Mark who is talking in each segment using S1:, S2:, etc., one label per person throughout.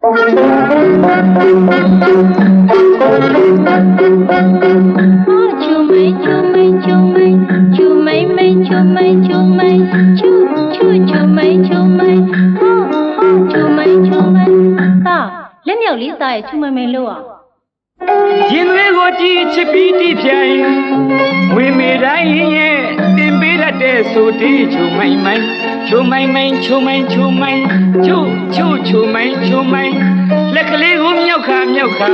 S1: လက်မြောက်လေးစားရဲ့ချူမမဲလို့အောင်
S2: ရင်သွေးကိုကြည့်ချစ်ပြီးတိပြိုင်ဝေမေတိုင်းရဲ့ တင်ပေးတတ်တဲ့ဆိုတေးချုံမိုင်မိုင်ချုံမိုင်မိုင်ချုံမိုင်ချုံမိုင်ချုံချုံချုံမိုင်ချုံမိုင်လက်ကလေးကိုမြောက်ခါမြောက်ခါ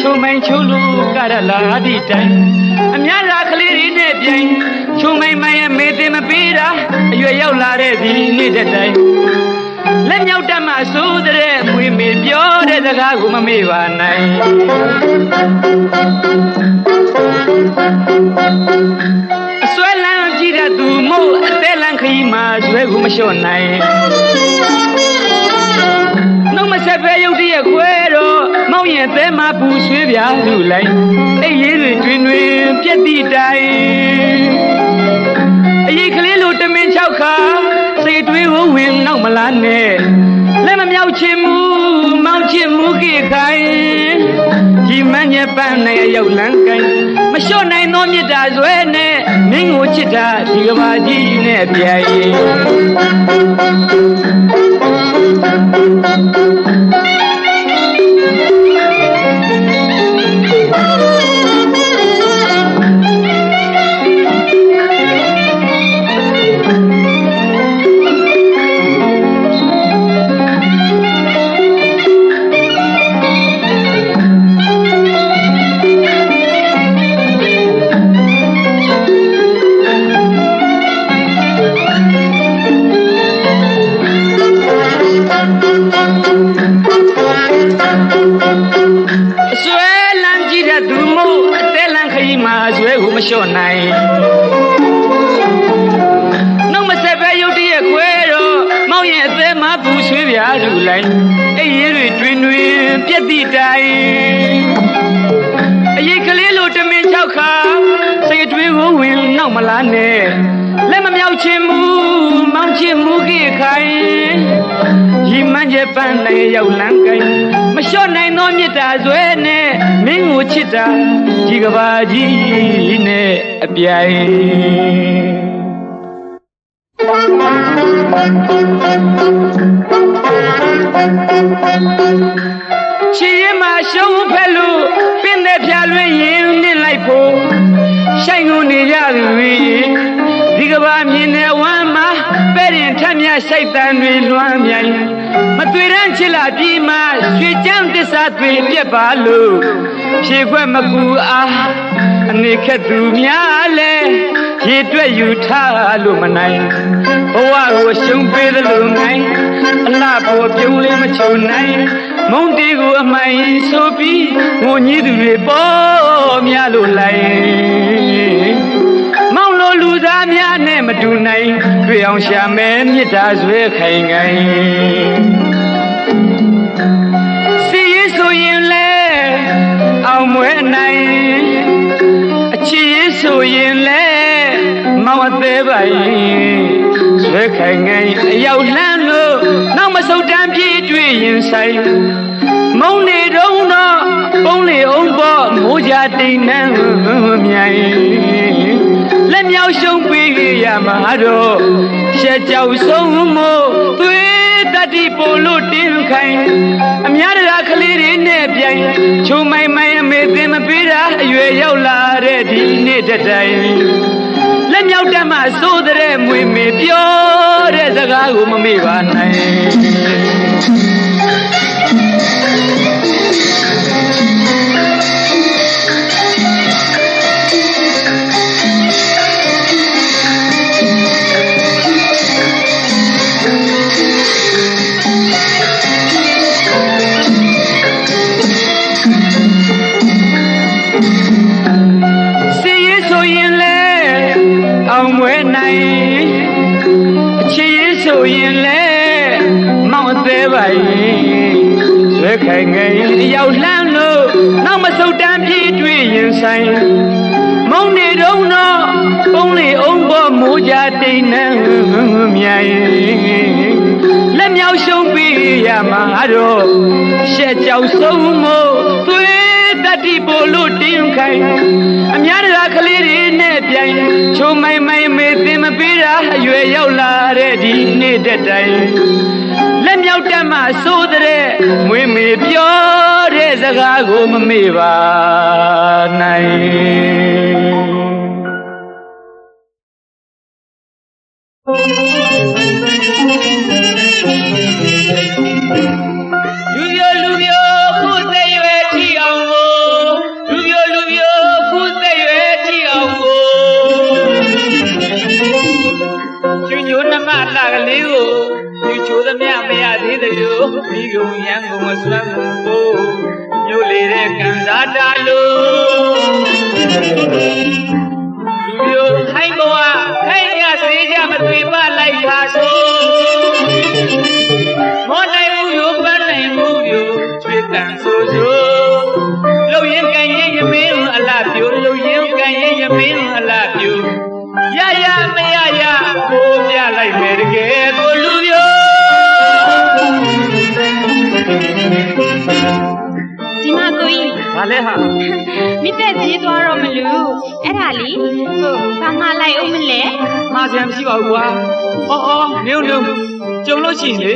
S2: ချုံမိုင်ချုံလူကရလာသည့်တိုင်အများသာကလေးတွေနဲ့ပြိုင်ချုံမိုင်မိုင်ရဲ့မေတင်မပေးတာအရွယ်ရောက်လာတဲ့ဒီနေ့တဲ့တိုင်လက်မြောက်တတ်မှဆိုတဲ့မွေမေပြောတဲ့စကားကိုမမေ့ပါနိုင်အစွဲလန်းကြည့်တဲ့သူ မို့အသက်လန်းခရီးမှာဇွဲကိုမလျှော့နိုင်နှုတ်မဆက်ပဲရုပ်တရက်ခွဲတော့မောင်ရင်သဲမှာပူဆွေးပြားလူလိုက်အိတ်ရေးတွေတွင်တွင်ပြက်တိတိုင်အရေးကလေးလိုတမင်၆ခါစိတ်တွေးကိုဝင်နောက်မလားနဲ့လက်မမြောက်ချင်မူမောင်ချင်မူကိခိုင် ဒီမညက်ပန်းနဲ့ရောက်လန်းကိုင်းမလျှော့နိုင်သောမေတ္တာဇွဲနဲ့မင်းကိုချစ်တာဒီကဘာကြီးနဲ့ပြိုင် လားနဲ့လက်မမြောက်ချင်မူမောင်ချင်မူကိခိုင်ရီမန်းချက်ပန်းနိုင်ရောက်လန်းကိုင်းမလျှော့နိုင်သောမေတ္တာဇွဲနဲ့မင်းကိုချစ်တာဒီကဘာကြီးနဲ့အပြိုင် သူတွေဒီကဘာမြင်တဲ့ဝမ်းမှာပဲ့ရင်ထက်မြတ်ဆိုင်တန်တွေလွှမ်းမြိုင်မတွေ့တဲ့ချစ်လာပြီးမှရွှေချမ်းတစ္ဆာတွေပြက်ပါလို့ဖြေခွက်မကူအားအနေခက်သူများလဲရေတွက်ယူထားလို့မနိုင်ဘဝကိုရှုံးပေးသလိုနိုင်အလှပေါ်ပြုံးလေးမချုံနိုင်မုံတီကိုအမှန်ဆိုပြီးငိုညည်းသူတွေပေါ်များလို့လိုက်မောင်လိုလူသား များနဲ့မတူနိုင်တွေ့အောင်ရှာမယ်မေတ္တာဆွဲခိုင်ခိုင်စီရဆိုရင်လဲအောင်မွဲနိုင်အချစ်ရဆိုရင်လဲမောင်အသေးပိုင်ဆွဲခိုင်ခိုင်အရောက်လှမ်းလို့နောက်မဆုတ်တမ်းပြေးတွေ့ရင်ဆိုင်မုံနေတော့တော့ပုံးလေအောင်ပေါ့မိုးကြတိမ်နှမ်းမြိုင် လက်မြောက်ရှုံးပေးရမှာတော့ရှက်ကြောက်ဆုံးမို့သွေးတတိပို့လို့တင်းခိုင်အများတရားကလေးတွေနဲ့ပြိုင်ချုံမိုင်မိုင်အမေသင်မပေးတာအရွယ်ရောက်လာတဲ့ဒီနေ့တစ်တိုင်လက်မြောက်တက်မှစိုးတဲ့မွေမေပြောတဲ့စကားကိုမမေ့ပါနိုင် တော့ရှက်ကြောက်ဆုံးမို့သွေးတတိပို့လို့တင်းခိုင်အများတကာကလေးတွေနဲ့ပြိုင်ချိုမိုင်မိုင်မေသင်မပေးတာအရွယ်ရောက်လာတဲ့ဒီနေ့တဲ့တိုင်လက်မြောက်တက်မှစိုးတဲ့မွေးမေပြောတဲ့စကားကိုမမေ့ပါနိုင် မျှမရသေးသလိုဒီကုံရန်ကုန်မစွမ်းမှုကိုမြို့လေတဲ့ကံစားတာလို့လူပြိုခိုင်းဘဝခိုင်းရစေးကြမသွေပလိုက်ပါဆို ဘာလဲဟာ
S1: မိသက်ကြီးသွားတော့မလို့အဲ့ဒါလीဟိုဘာမှလိုက်အောင်မလဲ
S2: မှားစရာမရှိပါဘူးကွာအော်အော်နုံနုံကြုံလို့ရှိရင်လေ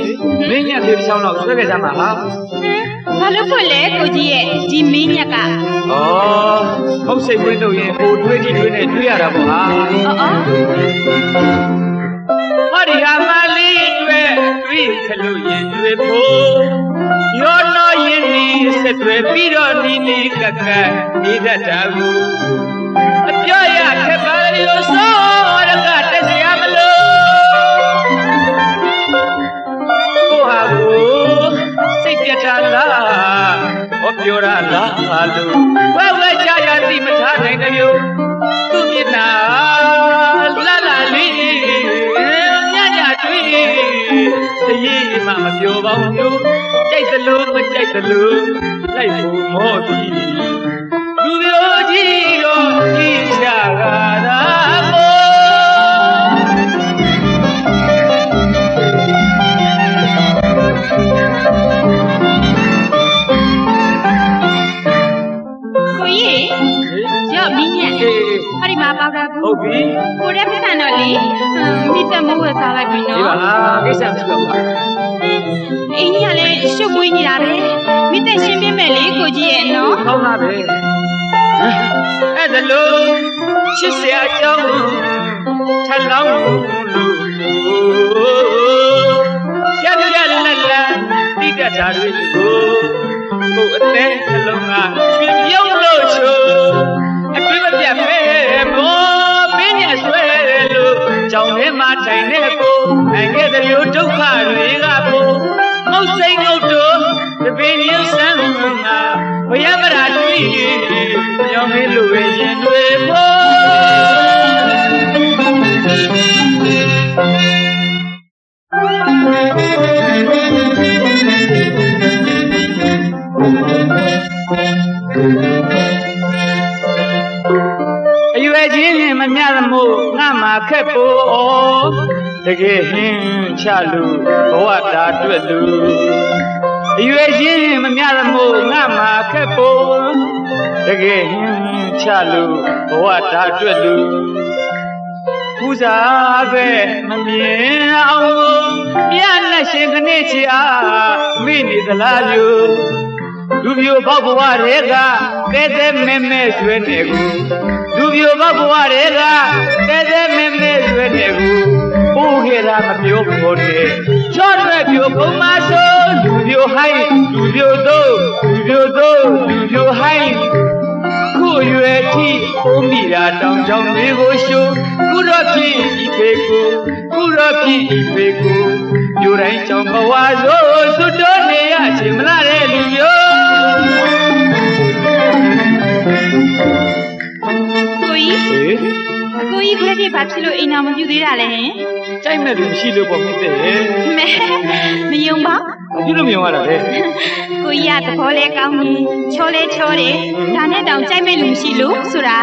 S2: မင်းညက်လေးတစ်ချောင်းတော့ဆွဲခဲ့ကြမှာဟာ
S1: ဟမ်ဘာလို့ဖွင့်လဲကိုကြီးရဲ့ဒီမင်းမြက်က
S2: ဩမဟုတ်စိတ်ဝင်းတို့ရင်ဟိုတွေးကြည့်တွေးနဲ့တွေးရတာပေါ့ဟာ
S1: အော်အော်
S2: ဟောဒီဟာမလေးတွေ့တွေ့ခလို့ရင်တွေ့ဖို့ရောတော့ရင်ဒီ ဆက်တွေ့ပြီးတော့နီနီကကနေတတ်တာဘူးအပြောရခက်ပါလေလို့ဆိုရကတက်စရာမလို့ကိုဟာကိုစိတ်ပြတ်တာလားဟောပြောရလားလို့ဝဲဝဲချာရသိမထားနိုင်တဲ့မျိုးသူမျက်နှာလာလာလေးညညတွေ့တရေမှမပြောပါဘူးမျိုး ကြိုက်သလိုမကြိုက်သလိုလိုက်ဖို့မောပြီလူမျိုးကြီးတော့ကြီးချာကတာမို့
S1: ကိုကြီးရော့မင်းမြက်
S2: အေး
S1: ဟောဒီမှာပေါက်တာဘူး
S2: ဟုတ်ပြီ
S1: ကိုရဲပတ်စံတော့လေဟမ်မိသက်မိုးဝယ်စားလိုက်ပြီ
S2: ဒီ
S1: နော်
S2: ပါကိစ္စမရှိတော့ပါ
S1: အင်းကြီးကလည်းရှုပ်မွေးနေတာပဲမိသက်ရှင်းပြမယ်လေကိုကြီးရဲ့နော်
S2: ကောင်းတာပဲအဲ့ဒါလို့ချစ်စရာအကြောင်းထလောင်းလို့ မို့ငါမှာခက်ဖို့တကယ်ဟင်းချလို့ဘဝတာတွေ့သူအရွယ်ချင်းမမျှသမို့ငါမှာခက်ဖို့တကယ်ဟင်းချလို့ဘဝတာတွေ့သူပူဇာပဲမမြင်အောင်ပြလက်ရှင်ခနဲ့ချာမိနေသလားယူလူပြိုပေါက်ဘဝတွေကကဲတဲ့မဲမဲဆွဲနေကူ လူပြိုပေါက်ဘဝတွေကကဲတဲ့မဲမဲဆွဲနေကူပူခဲ့တာမပြောဖို့နဲ့ချောရွက်ပြိုပုံမဆိုးလူပြိုဟိုင်းလူပြိုတို့လူပြိုတို့လူပြိုဟိုင်းခုရွယ်ထိပုံမိတာတောင်ချောင်းတွေကိုရှုခုတော့ဖြစ်ဤဖေကိုခုတော့ဖြစ်ဤဖေကိုပြိုတိုင်းချောင်းဘဝဆိုစွတ်တော်နေရချင်မလားတဲ့လူမျိုး
S1: ကိုကြီး
S2: ဟေး
S1: အကိုကြီးခွဲပြေးဘာဖြစ်လို့အိမ်တော်မပြူသေးတာလဲဟင်
S2: ကြိုက်မဲ့လူရှိလို့ပေါ့မြစ်တဲ့ဟဲ့
S1: မဲမယုံပါ
S2: ပြုလို့မယုံရတာလေ
S1: ကိုကြီးကသဘောလဲကောင်းကြီးချောလဲချောတယ်ဒါနဲ့တောင်ကြိုက်မဲ့လူမရှိလို့ဆိုတာ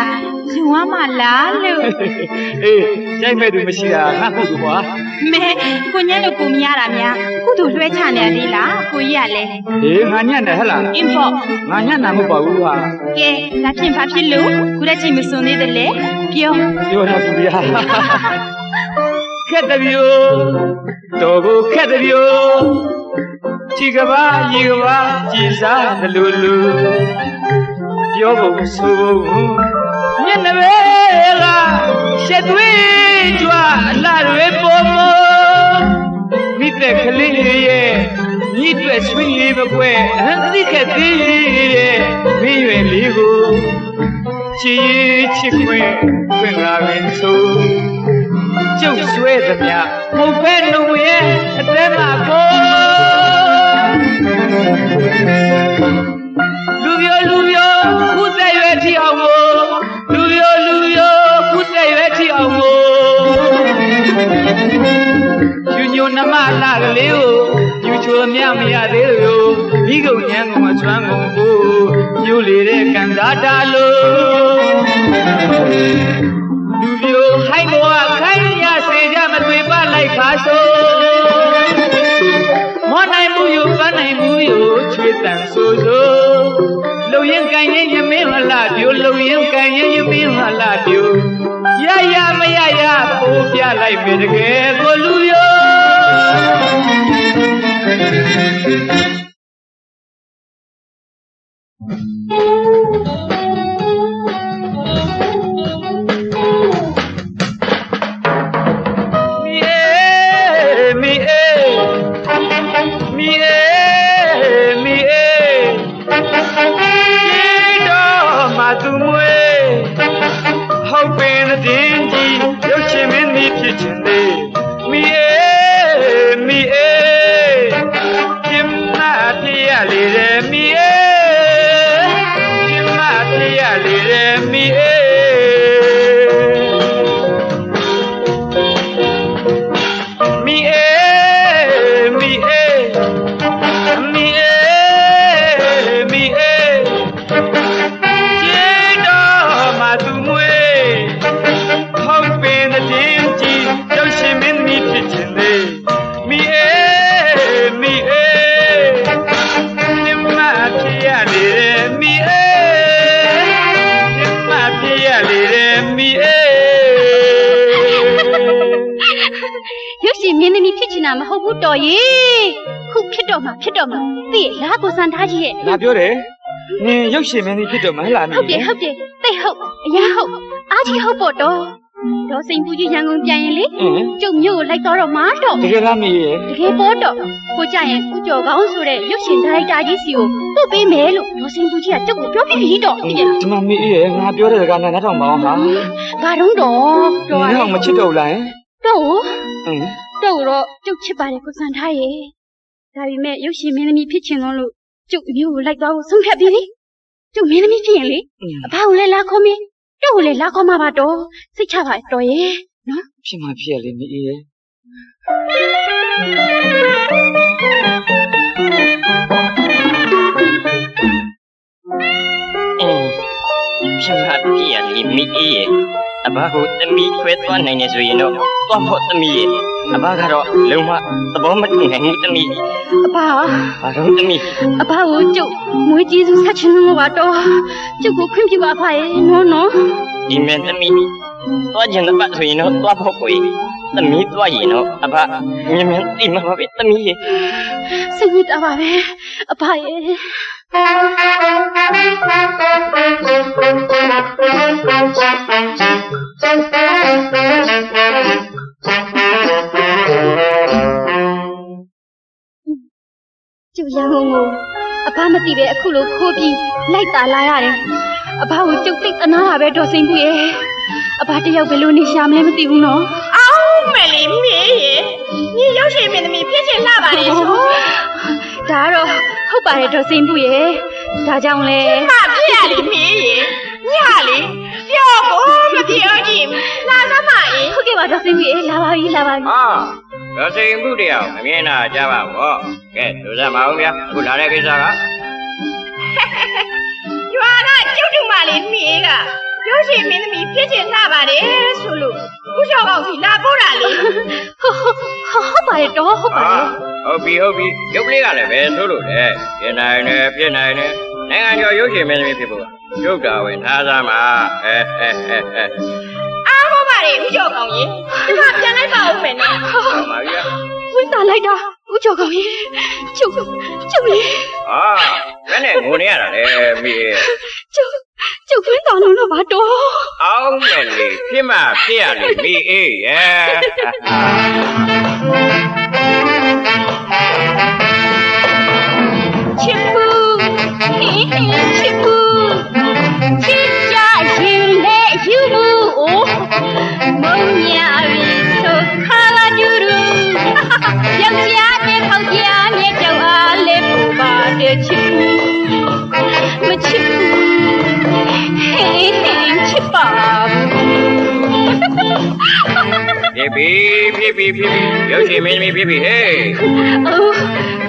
S3: ယူဝမလားလို့
S2: အေးရိုက်မဲ့သူမရှိတာငါဟုတ်ကူကွာ
S3: မဲကိုညက်လို့ကိုမရတာများကုသိုလ်လွှဲချနေရသေးလားကိုကြီးကလည်း
S2: ဟေးငါညံ့တယ်ဟဟလား
S3: အင်းပေါ့
S2: ငါညံ့တာမဟုတ်ပါဘူးဟာ
S3: ကဲဒါဖြင့်ဘာဖြစ်လို့ခုလက်ချိန်မစွန်သေးတယ်လေပြော
S2: ပြောတာသူရခက်တပြိုတော်ကိုခက်တပြိုချီကဘာရေကဘာကြည်စားသလိုလိုပြောဖို့ဆိုဖို့ မျက်နှာပဲကရှက်သွေးကြွအလှတွေပေါ်မမိတဲ့ကလေးရဲ့ညီ့အတွက်ဆွေးလေးမကွဲအဟံသိခက်သေးရဲ့မင်းရွယ်လေးကိုချီချစ်ခွင့်ခွင့်လာပင်ဆိုကျုပ်ဆွဲသမျှမဟုတ်ပဲလူရဲ့အတဲမှာကို နမလာကလေးကိုယူချိုမြမရသေးလို့မိကုန်ညံကုန်အချွမ်းကုန်ကိုညိုလေတဲ့ကံစားတာလို့လူပြိုဟိုင်းဘောကခိုင်းရစေကြမသွေပလိုက်ခါဆိုမောနိုင်မှုယူပန်းနိုင်မှုယူချွေတန်ဆိုဆိုလုံရင်ကန်ရင်ယမင်းဟလာပြိုလုံရင်ကန်ရင်ယမင်းဟလာပြိုရရမရရပိုးပြလိုက်ပြီတကယ်ကိုလူ ယော mi
S4: ရလားကိုစံထားကြီးရဲ့
S2: ငါပြောတယ်နင်ရုပ်ရှင်မင်းကြီးဖြစ်တော့မဟလားမင်း
S4: ဟုတ်တယ်ဟုတ်တယ်သိဟုတ်အရာဟုတ်အားကြီးဟုတ်ပေါ့တော်ဒေါ်စိန်ပူကြီးရန်ကုန်ပြန်ရင်လေ
S2: အင်း
S4: ကျုပ်မျိုးကိုလိုက်တော့တော့မှာတော့
S2: တကယ်လားမင်းရဲ့
S4: တကယ်ပေါ့တော့ကိုကြရင်ဦးကျော်ကောင်းဆိုတဲ့ရုပ်ရှင်ဒါရိုက်တာကြီးစီကိုပို့ပေးမယ်လို့ဒေါ်စိန်ပူကြီးကကျုပ်ကိုပြောပြီးပြီတော့သိရလား
S2: ဒီမှာမင်းရဲ့ငါပြောတဲ့စကားနဲ့နားထောင်ပါအောင်ဟာ
S4: ဘာတော့တော့
S2: န
S4: တော်
S2: င်
S4: ရ
S2: တော့မချစ်တော့ဘူးလားဟင်
S4: တော့
S2: အင်း
S4: တော့တော့ကျုပ်ချစ်ပါတယ်ကိုစံထားရဲ့ ဒါပေမဲ့ရုပ်ရှင်မင်းသမီးဖြစ်ချင်တော့လို့ကျုပ်မျိုးကိုလိုက်သွားဖို့ဆုံးဖြတ်ပြီးပြီကျုပ်မင်းသမီးဖြစ်ရင်လေ
S2: အင်း
S4: အဖေကိုလည်းလာခေါ်မင်းတော့ကိုလည်းလာခေါ်မှာပါတော့စိတ်ချပါတော်ရဲ့
S2: ဖြစ်မှဖြစ်ရလေမင်းရဲ့
S5: အင်းဖြစ်မှာဖြစ်ရလေမိအေးရဲ့ အဘကိုသမီးခွဲသွားနိုင်နေဆိုရင်တော့သွားဖို့သမီးရဲ့အဘကတော့လုံးဝသဘောမတူနိုင်ဘူးသမီး
S4: အဖေ
S5: ဘာလို့သမီး
S4: အဖေကိုကျုပ်မွေးကျေးဇူးဆက်ချင်လို့ပါတော့ကျုပ်ကိုခွင့်ပြုပါအဖေရဲ့နော်နော်
S5: ဒီမဲ့သမီးသွားခြင်းတော့ဆိုရင်တော့သွားဖို့ကိုယ် သမီးသွားရင်တော့အဘမြင်မြင်သိမှာပါပဲသမီးရဲ့
S4: စိတ်ညစ်တာပါပဲအဖေရဲ့ကျုပ်ရန်ကုန်ကိုအဖမသိပဲအခုလိုခိုးပြီးလိုက်တာလာရတယ်အဖကိုကျုပ်သိတ်တနာတာပဲဒေါ်စိန်ဘူးရဲ့အဖတယောက်ဘယ်လိုနေရှာမလဲမသိဘူးနော်
S3: အောင်းမယ်လေမေးရေ ညီရုပ်ရှင်မင်းသမီးဖြစ်ချင်လာပါလေဆို
S4: ဒါကတော့ဟုတ်ပါတယ်ဒေါ်စိန်ဘူးရဲ့ဒါကြောင့်လဲ
S3: မဖြစ်ရလေမေးရေညလေပြောဖို့မပြောကြည့်လာသမားအေး
S4: ဟုတ်ကဲ့ပါဒေါ်စိန်ဘူးရဲ့လာပါပြီလာပါပြီ
S5: ဟာတော့စိန်မှုတရားမမြင်တာကြပါဘောကဲသူစားမအောင်ဗျာခုလာတဲ့ကိစ္စက
S3: ရွာကကျုပ်တို့မလေးမေးက ရုပ်ရှင်မင်းသမီးဖြစ်ချင်လာပါတယ်ဆိုလို့ဦးကျော်ကောင်းကြီးလာပို့တာလေ
S4: ဟုတ်ဟုတ်ဟုတ်ပါတယ်တော့ဟုတ်ပါတယ်
S5: ဟုတ်ပြီဟုတ်ပြီရုပ်ကလေးကလည်းပဲဆိုလို့လေဖြစ်နိုင်တယ်ဖြစ်နိုင်တယ်နိုင်ငံကျော်ရုပ်ရှင်မင်းသမီးဖြစ်ဖို့ရုပ်တာဝင်ထားစားမှာအဲအဲအဲအဲ
S3: အားမပါတယ်ဦးကျော်ကောင်းကြီးဒီမှာပြန်လိုက်ပါဦးမယ်နော်
S5: ဟောပါပြီ
S4: ဝင်တာလိုက်တာဦးကျော်ကောင်းကြီးကျုပ်ကျုပ်လေး
S5: အာဘယ်နဲ့ငိုနေရတာလဲမိ
S4: ကျုပ် ကျုပ်ဝင်တာလို့တော့ပါတော့
S5: အောင်မယ်လေဖြစ်မှဖြစ်ရလေမိအေးရဲ့
S4: ဟင်းဟင်းချစ်ပါဘူး
S5: ဖြစ်ပြီဖြစ်ပြီဖြစ်ပြီရုပ်ရှင်မင်းသမီးဖြစ်ပြီဟေး
S4: အိုး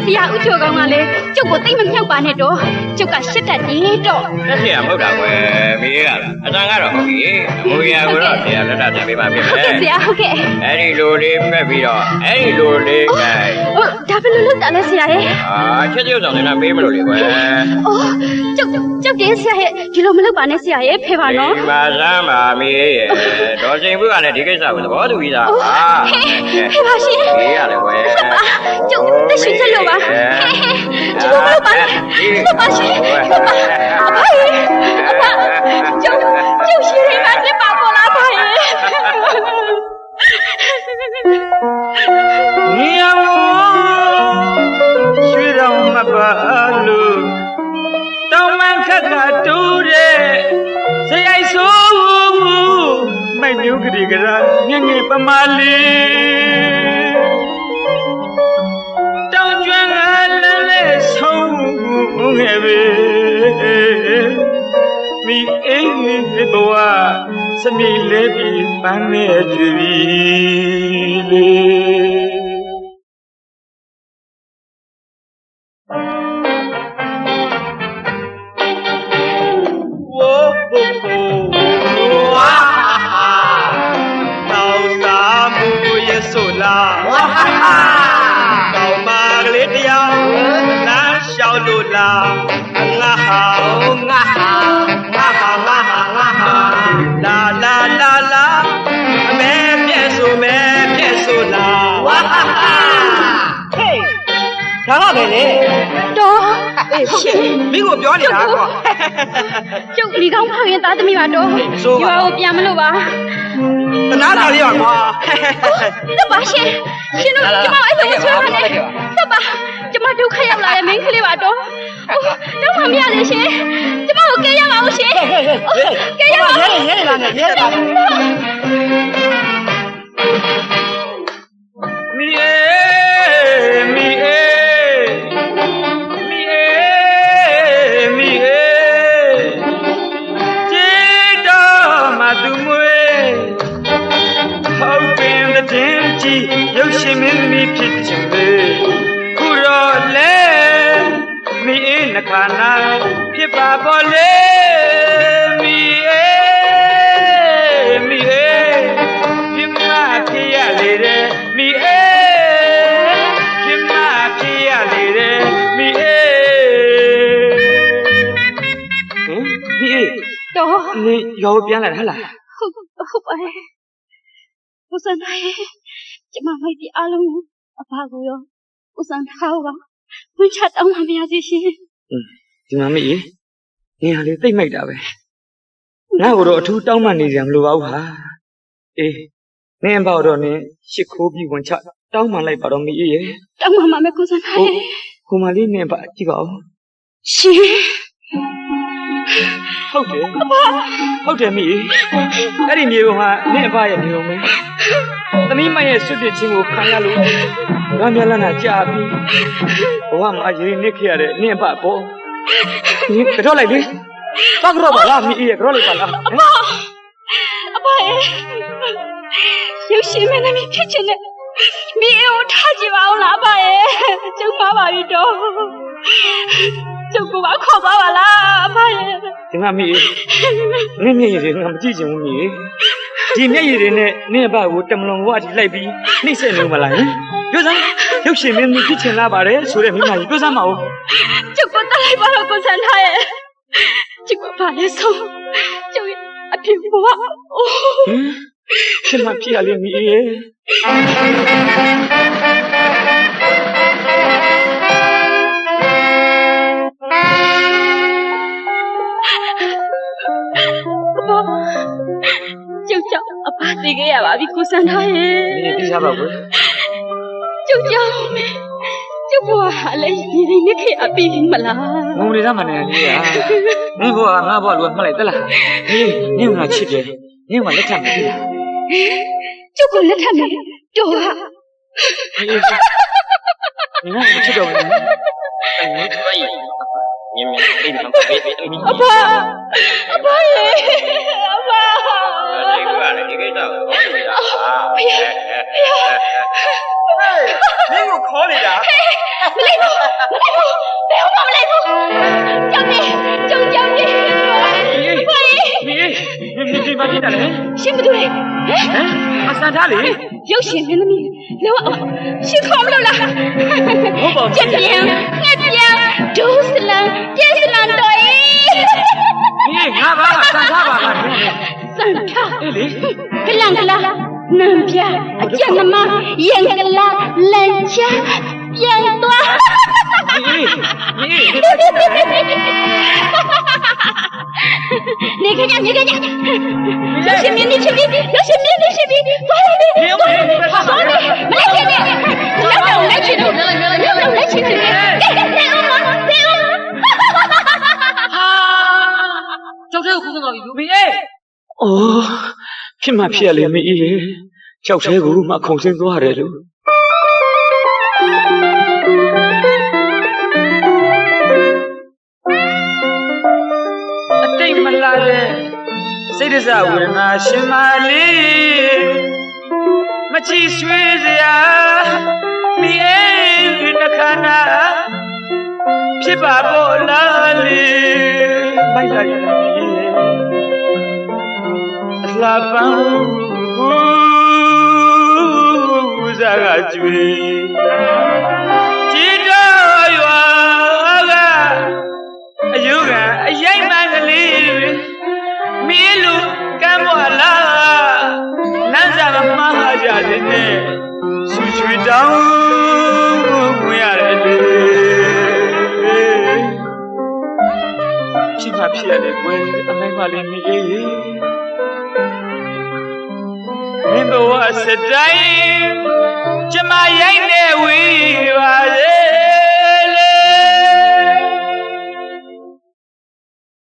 S4: ဆရာဦးကျော်ကောင်းကလည်းကျုပ်ကိုသိမ့်မမြောက်ပါနဲ့တော့ကျုပ်ကရှစ်တတ်တယ်တော့
S5: လက်စီရမဟုတ်တာကွယ်မိအေးကလားအတန်ကတော့ဟုတ်ပြီအမူအရာကိုတော့ဆရာလက်ထပ်ပြန်ပေးပါဖြစ်
S4: ဟုတ်
S5: မယ်
S4: ကဲ့ဆရာဟုတ်ကဲ့
S5: အဲ့ဒီလိုလေးမှတ်ပြီးတော့အဲ့ဒီလိုလေးကဲ
S4: ဟိုဒါဘယ်လိုလုပ်တာလဲဆရာရဲ့
S5: အာချက်ချက်ဆောင်နေတာပေးမလို့လေကွယ်
S4: အော်ကျုပ်ကျုပ်တင်းဆရာရဲ့ဒီလိုမလုပ်ပါနဲ့ဆရာရဲ့ဖေပါနော်
S5: ဒီမှာစမ်းပါမေးရဲ့ဒေါ်စိန်ဘုကလည်းဒီကိစ္စကိုသဘောတူပြီးသားပါ
S4: ဖေပါရှင်
S5: မေးရတယ်ကွယ်
S4: ကျုပ်တက်ရှိချက်လို့ပါဟဲဟဲဒီလိုမလုပ်ပါနဲ့ဖေပါရှင်ဖေပါအဖေအဖကျုပ်ကျုပ်ရှိနေပါနဲ့ပါပေါ်လာပါရဲ့
S2: နေအောင်ရွှေတော်မပါလို့တောင်းမှန်ခက်ကတိုးတဲ့ဇယိုက်ဆိုးမိုက်မျိုးကလေးကရာငငယ်ပမာလေး စမိလဲပြီးပန်းနဲ့ကြွပြီလေဝိုးဟိုဟိုဝါဟာတောင်းစာ ပဲလေတော့အေး
S4: ရှင်
S2: မင်းကိုပြောနေတာကွာ
S4: ကျုပ်လီကောင်းဖောက်ရင်သားသမီးပါတော့
S2: ဆိုပါ
S4: ရွာကိုပြန်မလို့ပါ
S2: တနာတာလေးပါကွာ
S4: တက်ပါရှင်ရှင်တို့ကျမအဲ့လိုမဆွဲပါနဲ့တက်ပါကျမဒုက္ခရောက်လာတဲ့မိန်းကလေးပါတော့တော့မမရလေရှင်ကျမကိုကဲရပါဦးရှင်ကဲရပါဦး
S2: ရဲရဲလာနေရဲလာ တဲ့မီအေဖြစ်မဖြစ်ရလေတဲ့မီအေဟင်မီအေ
S4: တော့
S2: နေရောပြန်လာဟလား
S4: ဟုတ်ဟုတ်ပါရဲ့ဘုစံသားရဲ့ကျမမိုက်ဒီအားလုံးကိုအဖကိုရောဘုစံသားကိုပါဝင်ချတောင်းပါမရစေရှင်
S2: ဒီမှာမ အေးနေဟာလေးတိတ်မိုက်တာပဲငါ့ကိုတော့အထူးတောင်းမှနေကြမလို့ပါဘူးဟာအေးနင်းပေါ့တော့နင်းရှ िख ိုးပြီးဝင်ချတောင်းမှလိုက်ပါတော့မအေးရဲ့
S4: တောင်းပါမှာမယ်ဘုစံသား
S2: ဟုတ်
S4: ရဲ့
S2: ခုမလေးနင်းပါကြည့်ပါဦး
S4: ရှင်
S2: ဟုတ်တယ်ဟုတ်တယ်မအေးအဲ့ဒီမြေပေါ်မှာနင်းအဖရဲ့မြေပေါ်မှာသမီးမရဲ့ဆွတ်ပြစ်ချင်းကိုခံရလို့ငါမျက်လန်းကကြာပြီးဘဝမှာရင်းနစ်ခဲ့ရတဲ့နင်းအဖပေါ့နင်း ကြောက်လိုက်လေဘာကြောက်ပါလားမအေးရဲ့ကြောက်လိုက်ပါလားဟမ်
S4: အဖရဲ့ရုပ်ရှင်မင်းသမီးဖြစ်ချင်တဲ့မိအိမ်ကိုထားကြည့်ပါဦးလားအဖရဲ့ကျုံပါပါပြီတော့ကျုပ်ကပါခေါ်သွားပါလားအဖရဲ့
S2: ဒီမှာမိနင်းမျက်ရည်တွေငါမကြည့်ချင်ဘူးမိ ဒီမျက်ရည်တွေနဲ့နင့်အဘကိုတမလွန်ဘဝအထိလိုက်ပြီးနှိမ့်ဆက်နေဦးမလားဟင်ပြောစမ်းရုပ်ရှင်မင်းကြီးဖြစ်ချင်လာပါတယ်ဆိုတဲ့မိမကြီးပြောစမ်းမအောင်
S4: ကျုပ်ကတက်လိုက်ပါတော့ကိုစံထားရဲ့ကျုပ်ကဘာလဲဆုံးကျုပ်ရဲ့အဖြစ်ဘဝအိုး
S2: ဟင်ဖြစ်မှဖြစ်ရလိမ့်မည်အေး
S4: ခဲ့ရပါပြီကိုစံထားရဲ့
S2: ဒီသိစားပါကွယ်
S4: ကျုပ်ကြောင့်ပဲကျုပ်ဘဝဟာလည်းရည်ရည်နဲ့ခဲ့အပြီမလား
S2: ငုံနေသားမနေလေးရမင်းဘဝငါဘဝလူကမှတ်လိုက်သလားဟေးနင့်ကချစ်တယ်နင့်ကလက်ထပ်မပြီလား
S4: ကျုပ်ကလက်ထပ်မယ်တော်ဟာ
S2: အေးနင်ကချစ်တော့ဘူး
S5: အမေထွေး မြင်မြင်အိမ်မှာပဲအမိ
S4: အဖအဖရဲ့အဖ
S5: ဒီကလည်းဒီကိစ္စကိုဟုတ်ပြီလား
S2: မင်းကိုခေါ်နေတာ
S4: မလိုက်ဘူးမလိုက်ဘူးဘယ်မှမလိုက်ဘူးကြောက်နေကြောက်ကြောက်နေ
S2: အေး
S4: အဖရဲ့
S2: မင်းမင်းဒီမှာဖြစ်တယ်လေ
S4: ရှင်မတူလေ
S2: ဟမ်အစံထားလေ
S4: ရုပ်ရှင်မင်းသမီးလောရှင်ခေါ်မလို့လား
S2: ဟုတ်ပါဘူး
S4: ချက်ပြန်ငှက်ပြန်ဒုစလန်ပြည့်စလန်တော်ရေး
S2: မင်း ငါဘာစံထားပါလား
S4: စံထား
S2: အေးလေ
S4: ကလန်ကလာနံပြအကြက်နမယင်ကလာလန်ချပြန်သွား
S2: အေးအေး
S4: နေခကြနေခကြရုပ်
S3: ကျောက်ထဲကိုခုန်သွားပြီလူ
S2: မင်းအေးအိုးဖြစ်မှဖြစ်ရလေမင်းအေးကြောက်သေးကူမှခုံစင်းသွားတယ်လို့အတိတ်မလာတဲ့စိတ်ဒဇဝေဒနာရှင်မလေးမချီဆွေးစရာမိအေးနှခန္ဓာဖြစ်ပါပေါ်လားလေမိုက်လိုက် ပါအလှပန်းဦးစားကကျွေကြည်တော်ရွာကအယုကအရိုက်မှန်ကလေးတွေမီးလူကမ်းပေါ်လာနန်းစာမမဟာကြတဲ့နဲ့ဆူချွေတောင်းဝင်ရတယ်လေဖြစ်မှဖြစ်ရတယ်ကွယ်အနိုင်ပါလိမ့်မည်လေ မင်းဘဝစတိုင်းကျမရိုက်နေဝေးပါလေ